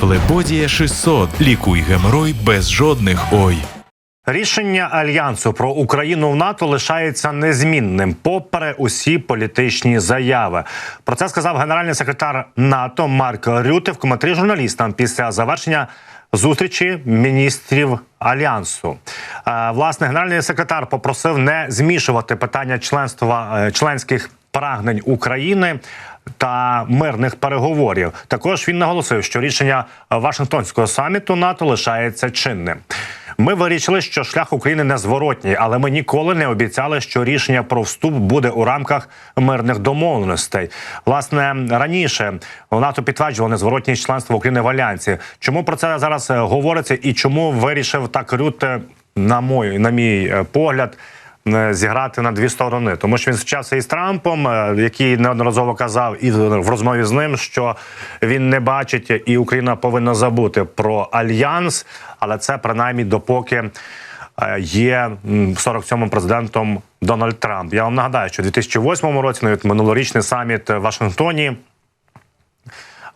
Флебодія 600. Лікуй геморой без жодних ой. Рішення альянсу про Україну в НАТО лишається незмінним, попри усі політичні заяви. Про це сказав генеральний секретар НАТО Марк Рюте в коментарі журналістам після завершення зустрічі міністрів альянсу. Е, Власне, генеральний секретар попросив не змішувати питання членства е, членських прагнень України. Та мирних переговорів також він наголосив, що рішення Вашингтонського саміту НАТО лишається чинним. Ми вирішили, що шлях України незворотній, але ми ніколи не обіцяли, що рішення про вступ буде у рамках мирних домовленостей. Власне раніше НАТО підтверджували незворотність членства України в альянсі. Чому про це зараз е, говориться і чому вирішив так Рюте, на мой на мій е, погляд. Е, Зіграти на дві сторони, тому що він зустрічався із Трампом, е, який неодноразово казав і в розмові з ним, що він не бачить, і Україна повинна забути про альянс, але це принаймні допоки е, є м, 47-м президентом Дональд Трамп. Я вам нагадаю, що у 2008 році навіть минулорічний саміт в Вашингтоні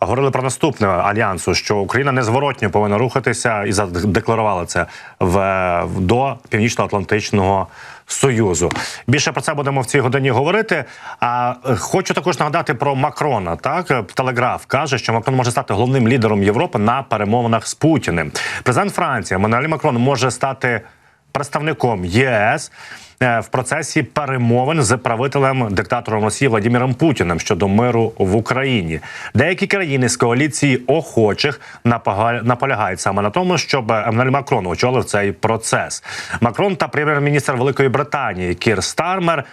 говорили про наступне альянсу, що Україна незворотньо повинна рухатися і задекларувала це в, до Північно-Атлантичного Союзу. Більше про це будемо в цій годині говорити. А е, хочу також нагадати про Макрона. Так Телеграф каже, що Макрон може стати головним лідером Європи на перемовинах з Путіним. Президент Франції Еммануель Макрон може стати представником ЄС е, в процесі перемовин з правителем диктатором Росії Владимиром Путіним щодо миру в Україні. Деякі країни з коаліції охочих наполягають саме на тому, щоб Еммануель Макрон очолив цей процес. Макрон та прем'єр-міністр Великої Британії Кір Стармер.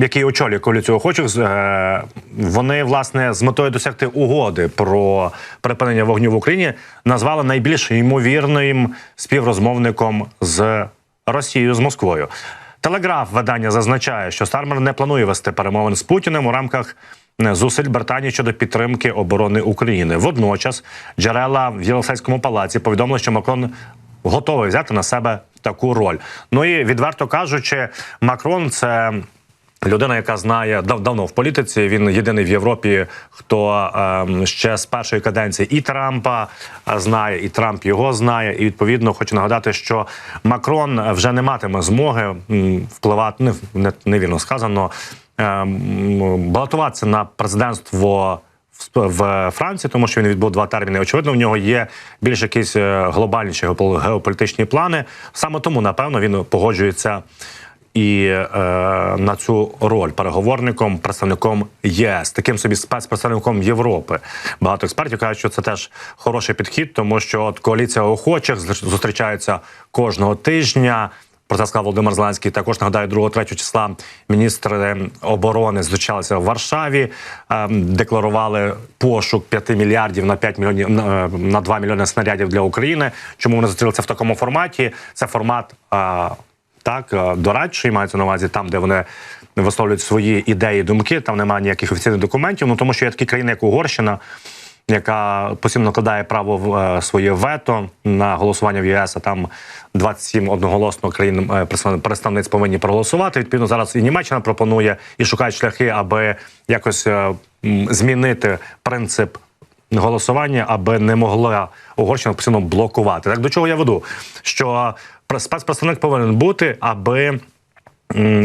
Який очолює коаліцію охочих, е, вони власне з метою досягти угоди про припинення вогню в Україні назвали найбільш ймовірним співрозмовником з Росією з Москвою. Телеграф видання зазначає, що Стармер не планує вести перемовин з Путіним у рамках е, зусиль Британії щодо підтримки оборони України. Водночас джерела в Єлисейському палаці повідомили, що Макрон готовий взяти на себе таку роль. Ну і відверто кажучи, Макрон це. Людина, яка знає дав давно в політиці, він єдиний в Європі, хто ем, ще з першої каденції і Трампа е, знає, і Трамп його знає. І відповідно хочу нагадати, що Макрон вже не матиме змоги впливати не, не невірно сказано, ем, балотуватися на президентство в- Франції, тому що він відбув два терміни. Очевидно, в нього є більш якісь е, глобальніші геопол- геополітичні плани. Саме тому, напевно, він погоджується і е, на цю роль переговорником, представником ЄС, таким собі спецпредставником Європи. Багато експертів кажуть, що це теж хороший підхід, тому що от коаліція охочих зустріч- зустрічаються кожного тижня. Про це сказав Володимир Зеленський. Також нагадаю, 2-3 числа міністри оборони зустрічалися в Варшаві, е, декларували пошук 5 мільярдів на 5 мільйонів на, на 2 мільйони снарядів для України. Чому вони зустрілися в такому форматі? Це формат. Так, е, дорадчий мається на увазі там, де вони висловлюють свої ідеї, думки. Там немає ніяких офіційних документів. Ну тому що є такі країни, як Угорщина, яка постійно накладає право в е, своє вето на голосування в ЄС. А там 27 одноголосно країн е, представниць повинні проголосувати. Відповідно, зараз і Німеччина пропонує і шукають шляхи, аби якось змінити принцип голосування, аби не могла Угорщина постійно блокувати. Так до чого я веду? Що спецпредставник повинен бути, аби.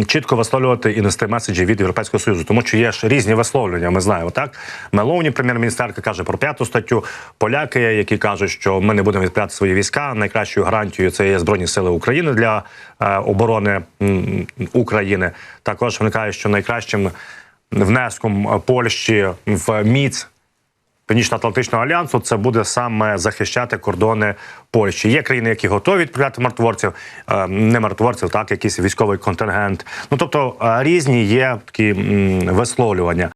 Чітко висловлювати і нести меседжі від Європейського союзу, тому що є ж різні висловлювання. Ми знаємо так. Меловні прем'єр-міністерка каже про п'яту статтю. Поляки, які кажуть, що ми не будемо відправляти свої війська. Найкращою гарантією це є збройні сили України для е, оборони України. Також вони кажуть, що найкращим внеском Польщі в міць Північно-Атлантичного альянсу це буде саме захищати кордони Польщі. Є країни, які готові відправляти миротворців, е, не миротворців, так якийсь військовий контингент. Ну тобто е, різні є такі висловлювання.